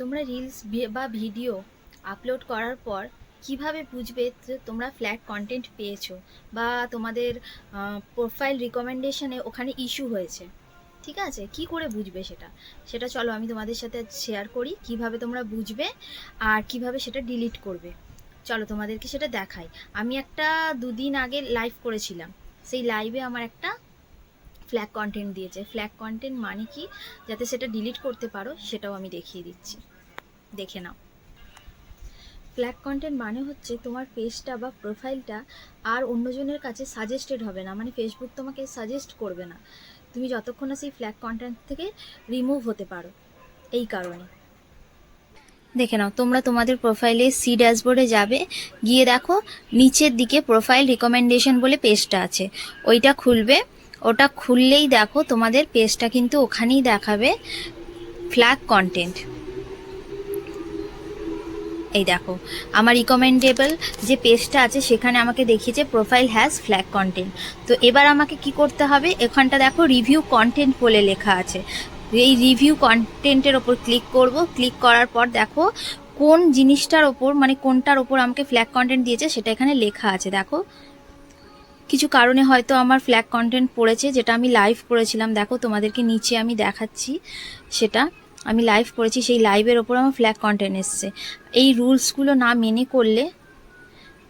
তোমরা রিলস বা video upload করার পর কীভাবে বুঝবে তোমরা ফ্ল্যাট কন্টেন্ট পেয়েছ বা তোমাদের প্রোফাইল রিকমেন্ডেশনে ওখানে ইস্যু হয়েছে? ঠিক আছে? কি করে বুঝবে সেটা? সেটা চলো আমি তোমাদের সাথে শেয়ার করি কীভাবে তোমরা বুঝবে আর কীভাবে সেটা ডিলিট করবে। চলো তোমাদেরকে সেটা দেখাই। আমি একটা দুদিন আগে লাইভ করেছিলাম। সেই লাইভে আমার একটা ফ্ল্যাগ কন্টেন্ট দিয়েছে। ফ্ল্যাগ কন্টেন্ট মানে কি? যাতে সেটা ডিলিট করতে পারো, সেটাও আমি দেখিয়ে দিচ্ছি। দেখে নাও। ফ্ল্যাগ কন্টেন্ট মানে হচ্ছে তোমার পেজটা বা প্রোফাইলটা আর অন্যজনের কাছে সাজেস্টেড হবে না। মানে ফেসবুক তোমাকে সাজেস্ট করবে না। তুমি যতক্ষণ না সেই ফ্ল্যাগ কন্টেন্ট থেকে রিমুভ হতে পারো। এই কারণে। দেখে নাও, তোমরা তোমাদের প্রোফাইলে সি ড্যাশবোর্ডে যাবে। গিয়ে দেখো, নিচের দিকে প্রোফাইল রিকমেন্ডেশন বলে পেজটা আছে। ওইটা খুলবে। ওটা খুললেই দেখো তোমাদের পেজটা কিন্তু ওখানেই দেখাবে ফ্ল্যাগ কন্টেন্ট এই দেখো, আমার রিকমেন্ডেবল যে পেজটা আছে সেখানে আমাকে দেখিয়েছে প্রোফাইল হ্যাজ ফ্ল্যাগ কন্টেন্ট তো এবার আমাকে কি করতে হবে? এখানটা দেখো রিভিউ কন্টেন্ট বলে লেখা আছে। এই রিভিউ কন্টেন্টের ওপর ক্লিক করব। ক্লিক করার পর দেখো, কোন জিনিসটার ওপর মানে কোনটার ওপর আমাকে ফ্ল্যাগ কন্টেন্ট দিয়েছে সেটা এখানে লেখা আছে, দেখো। কিছু কারণে হয়তো আমার ফ্ল্যাগ কন্টেন্ট পড়েছে, যেটা আমি লাইভ করেছিলাম, দেখো তোমাদেরকে নিচে আমি দেখাচ্ছি সেটা। আমি লাইভ করেছি, সেই লাইভের ওপর আমার ফ্ল্যাগ কন্টেন্ট এসছে। এই রুলসগুলো না মেনে করলে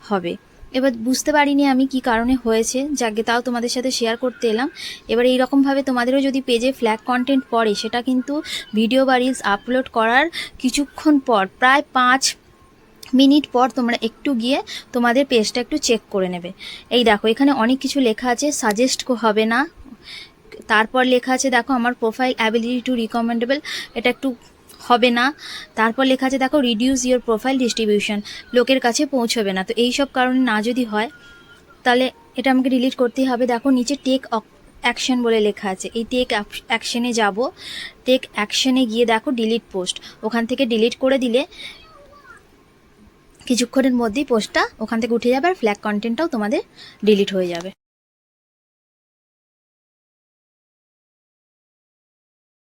হবে। এবার বুঝতে পারিনি আমি কি কারণে হয়েছে, যাকে তাও তোমাদের সাথে শেয়ার করতে এলাম। এবার এইরকমভাবে তোমাদেরও যদি পেজে ফ্ল্যাগ কন্টেন্ট পড়ে, সেটা কিন্তু ভিডিও বা রিলস আপলোড করার কিছুক্ষণ পর, প্রায় পাঁচ মিনিট পর তোমরা একটু গিয়ে তোমাদের পেজটা একটু চেক করে নেবে। এই দেখো, এখানে অনেক কিছু লেখা আছে সাজেস্ট হবে না। তারপর লেখা আছে, দেখো আমার প্রোফাইল অ্যাবিলিটি টু রিকমেন্ডেবল এটা একটু হবে না। তারপর লেখা আছে, দেখো রিডিউস ইওর প্রোফাইল ডিস্ট্রিবিউশন লোকের কাছে পৌঁছবে না। তো এই সব কারণে না যদি হয়, তাহলে এটা আমাকে ডিলিট করতেই হবে। দেখো নিচে টেক অ্যাকশন বলে লেখা আছে। এই টেক অ্যাকশনে যাব। টেক অ্যাকশনে গিয়ে দেখো ডিলিট পোস্ট ওখান থেকে ডিলিট করে দিলে কিছুক্ষণের মধ্যেই পোস্টটা ওখান থেকে উঠে যাবে আর ফ্ল্যাগ কন্টেন্টটাও তোমাদের ডিলিট হয়ে যাবে।